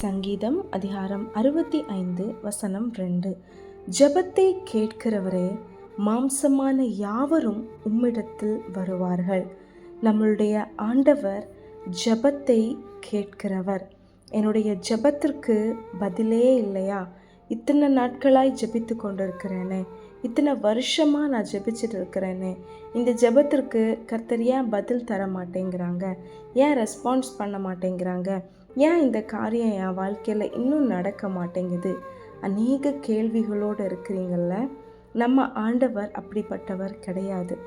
சங்கீதம் அதிகாரம் அறுபத்தி ஐந்து வசனம் ரெண்டு. ஜெபத்தை கேட்கிறவரே மாம்சமான யாவரும் உம்மிடத்தில் வருவார்கள். நம்மளுடைய ஆண்டவர் ஜெபத்தை கேட்கிறவர். என்னுடைய ஜெபத்திற்கு பதிலே இல்லையா? இத்தனை நாட்களாய் ஜெபித்து கொண்டிருக்கிறேனே. இத்தனை வருஷமாக நான் ஜெபிச்சுட்டு இருக்கிறேனே. இந்த ஜெபத்திற்கு கர்த்தர் ஏன் பதில் தர மாட்டேங்கிறாங்க ஏன் ரெஸ்பான்ஸ் பண்ண மாட்டேங்கிறாங்க? ஏன் இந்த காரியம் என் வாழ்க்கையில் இன்னும் நடக்க மாட்டேங்குது? அநேக கேள்விகளோடு இருக்கிறீங்கள நம்ம ஆண்டவர் அப்படிப்பட்டவர் கிடையாது.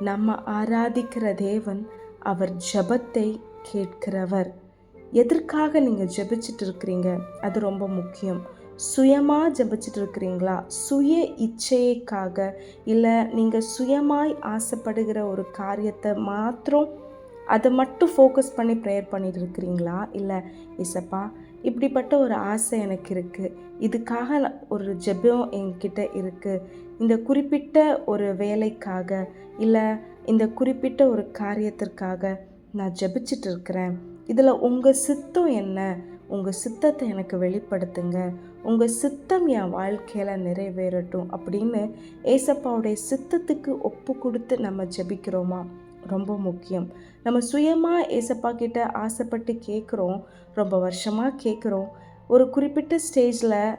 நம்ம ஆராதிக்கிற தேவன் அவர் ஜெபத்தை கேட்கிறவர். எதற்காக நீங்கள் ஜபிச்சுட்டு இருக்கிறீங்க? அது ரொம்ப முக்கியம். சுயமாக ஜபிச்சுட்டு இருக்கிறீங்களா? சுய இச்சையைக்காக? இல்லை நீங்கள் சுயமாய் ஆசைப்படுகிற ஒரு காரியத்தை மாத்திரம் அதை மட்டும் ஃபோக்கஸ் பண்ணி ப்ரேயர் பண்ணிட்டு இருக்கிறீங்களா? இல்லை இசப்பா இப்படிப்பட்ட ஒரு ஆசை எனக்கு இருக்குது இதுக்காக நான் ஒரு ஜெபம் என்கிட்ட இருக்குது இந்த குறிப்பிட்ட ஒரு வேலைக்காக இல்லை இந்த குறிப்பிட்ட ஒரு காரியத்திற்காக நான் ஜெபிச்சிட்டு இருக்கிறேன். இதில் உங்கள் சித்தம் என்ன? உங்கள் சித்தத்தை எனக்கு வெளிப்படுத்துங்க. உங்கள் சித்தம் என் வாழ்க்கையில் நிறைவேறட்டும் அப்படின்னு ஏசப்பாவுடைய சித்தத்துக்கு ஒப்பு கொடுத்து நம்ம ஜெபிக்கிறோமா? ரொம்ப முக்கியம். நம்ம சுயமாக ஏசப்பா கிட்ட ஆசைப்பட்டு கேட்குறோம் ரொம்ப வருஷமாக கேட்குறோம் ஒரு குறிப்பிட்ட ஸ்டேஜில்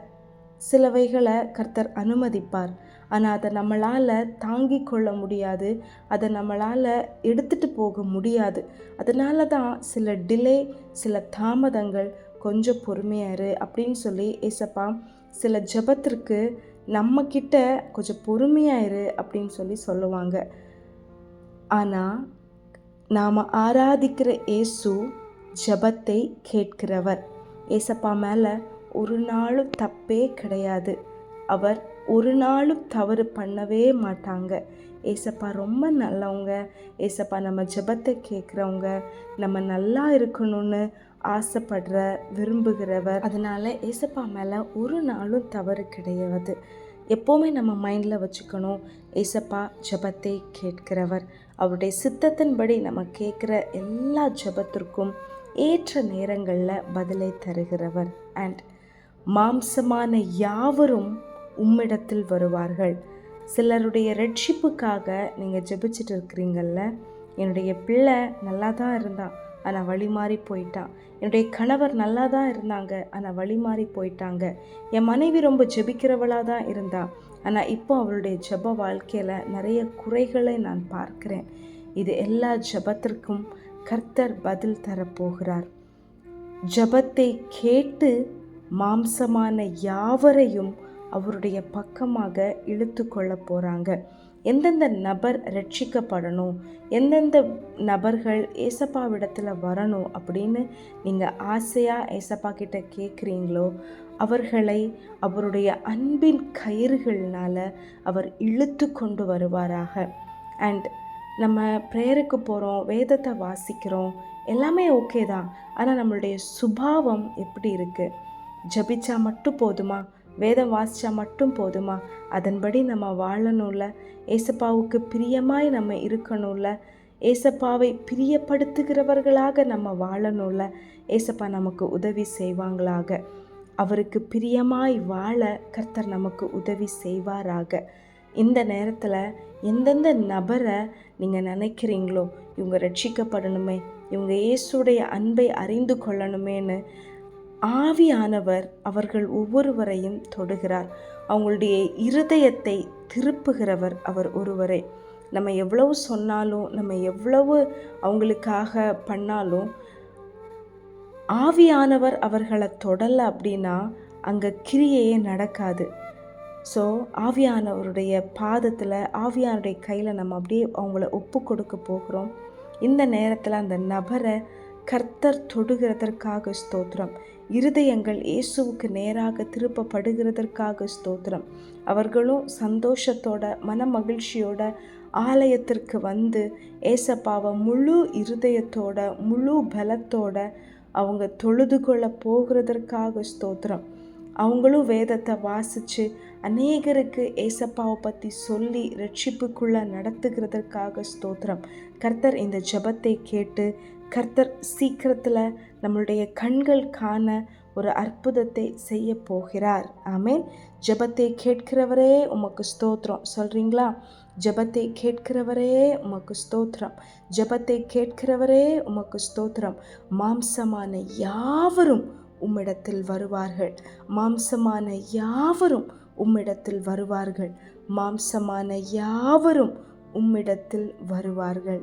சிலவைகளை கர்த்தர் அனுமதிப்பார். ஆனால் அதை நம்மளால் தாங்கி கொள்ள முடியாது. அதை நம்மளால் எடுத்துகிட்டு போக முடியாது. அதனால தான் சில டிலே சில தாமதங்கள் கொஞ்சம் பொறுமையாரு அப்படின்னு சொல்லி ஏசப்பா சில ஜபத்திற்கு நம்மக்கிட்ட கொஞ்சம் பொறுமையாயிரு அப்படின்னு சொல்லி சொல்லுவாங்க. ஆனால் நாம் ஆராதிக்கிற இயேசு ஜபத்தை கேட்கிறவர். ஏசப்பா மேலே ஒரு நாளும் தப்பே கிடையாது. அவர் ஒரு நாளும் தவறு பண்ணவே மாட்டாங்க. ஏசப்பா ரொம்ப நல்லவங்க. ஏசப்பா நம்ம ஜெபத்தை கேட்குறவங்க. நம்ம நல்லா இருக்கணும்னு ஆசைப்படுற விரும்புகிறவர். அதனால் ஏசப்பா மேலே ஒரு நாளும் தவறு கிடையாது. எப்போவுமே நம்ம மைண்டில் வச்சுக்கணும். ஏசப்பா ஜெபத்தை கேட்கிறவர். அவருடைய சித்தத்தின்படி நம்ம கேட்குற எல்லா ஜெபத்திற்கும் ஏற்ற நேரங்களில் பதிலை தருகிறவர். அண்ட் மாம்சமான யாவரும் உம்மிடத்தில் வருவார்கள். சிலருடைய ரட்சிப்புக்காக நீங்கள் ஜெபிச்சுட்டு இருக்கிறீங்கள்ல என்னுடைய பிள்ளை நல்லா தான் இருந்தான். ஆனால் வழி மாறி போயிட்டான் என்னுடைய கணவர் நல்லா தான் இருந்தாங்க. ஆனால் வழி மாறி போயிட்டாங்க. என் மனைவி ரொம்ப ஜெபிக்கிறவளாக தான் இருந்தா. ஆனால் இப்போ அவளுடைய ஜெப வாழ்க்கையில் நிறைய குறைகளை நான் பார்க்கிறேன். இது எல்லா ஜெபத்திற்கும் கர்த்தர் பதில் தரப்போகிறார் ஜபத்தை கேட்டு மாம்சமான யாவரையும் அவருடைய பக்கமாக இழுத்து கொள்ள போகிறாங்க எந்தெந்த நபர் ரட்சிக்கப்படணும்? எந்தெந்த நபர்கள் ஏசப்பாவிடத்தில் வரணும் அப்படின்னு நீங்கள் ஆசையாக ஏசப்பா கிட்ட கேட்குறீங்களோ அவர்களை அவருடைய அன்பின் கயிறுகள்னால் அவர் இழுத்து கொண்டு வருவாராக. அண்ட் நம்ம ப்ரேயருக்கு போகிறோம் வேதத்தை வாசிக்கிறோம் எல்லாமே ஓகே தான். ஆனால் நம்மளுடைய சுபாவம் எப்படி இருக்குது ஜபிச்சா மட்டும் போதுமா? வேதம் வாசித்தா மட்டும் போதுமா? அதன்படி நம்ம வாழணும்ல. ஏசப்பாவுக்கு பிரியமாய் நம்ம இருக்கணும்ல. ஏசப்பாவை பிரியப்படுத்துகிறவர்களாக நம்ம வாழணும்ல. ஏசப்பா நமக்கு உதவி செய்வாங்களாக. அவருக்கு பிரியமாய் வாழ கர்த்தர் நமக்கு உதவி செய்வாராக. இந்த நேரத்தில் எந்தெந்த நபரை நீங்கள் நினைக்கிறீங்களோ இவங்க ரட்சிக்கப்படணுமே இவங்க இயேசுடைய அன்பை அறிந்து கொள்ளணுமேன்னு ஆவியானவர் அவர்கள் ஒவ்வொருவரையும் தொடுகிறார். அவங்களுடைய இருதயத்தை திருப்புகிறவர் அவர் ஒருவரே. நம்ம எவ்வளவு சொன்னாலும் நம்ம எவ்வளவு அவங்களுக்காக பண்ணாலும் ஆவியானவர் அவர்களை தொடலை அப்படின்னா அங்கே கிரியையே நடக்காது. ஸோ ஆவியானவருடைய பாதத்தில் ஆவியானுடைய கையில் நம்ம அப்படியே அவங்கள ஒப்பு கொடுக்க போகிறோம். இந்த நேரத்தில் அந்த நபரை கர்த்தர் தொடுகிறதற்காக ஸ்தோத்திரம். இருதயங்கள் இயேசுவுக்கு நேராக திருப்பப்படுகிறதற்காக ஸ்தோத்திரம். அவர்களும் சந்தோஷத்தோட மன மகிழ்ச்சியோட ஆலயத்திற்கு வந்து ஏசப்பாவை முழு இருதயத்தோட முழு பலத்தோட அவங்க தொழுது கொள்ள போகிறதற்காக ஸ்தோத்திரம். அவங்களும் வேதத்தை வாசித்து அநேகருக்கு ஏசப்பாவை பற்றி சொல்லி ரட்சிப்புக்குள்ளே நடத்துகிறதற்காக ஸ்தோத்திரம். கர்த்தர் இந்த ஜபத்தை கேட்டு கர்த்தர் சீக்கிரத்தில் நம்மளுடைய கண்கள் காண ஒரு அற்புதத்தை செய்ய போகிறார். ஆமேன். ஜெபத்தை கேட்கிறவரே உமக்கு ஸ்தோத்திரம். சொல்கிறீங்களா ஜெபத்தை கேட்கிறவரே உமக்கு ஸ்தோத்திரம். ஜெபத்தை கேட்கிறவரே உமக்கு ஸ்தோத்திரம். மாம்சமான யாவரும் உம்மிடத்தில் வருவார்கள். மாம்சமான யாவரும் உம்மிடத்தில் வருவார்கள். மாம்சமான யாவரும் உம்மிடத்தில் வருவார்கள்.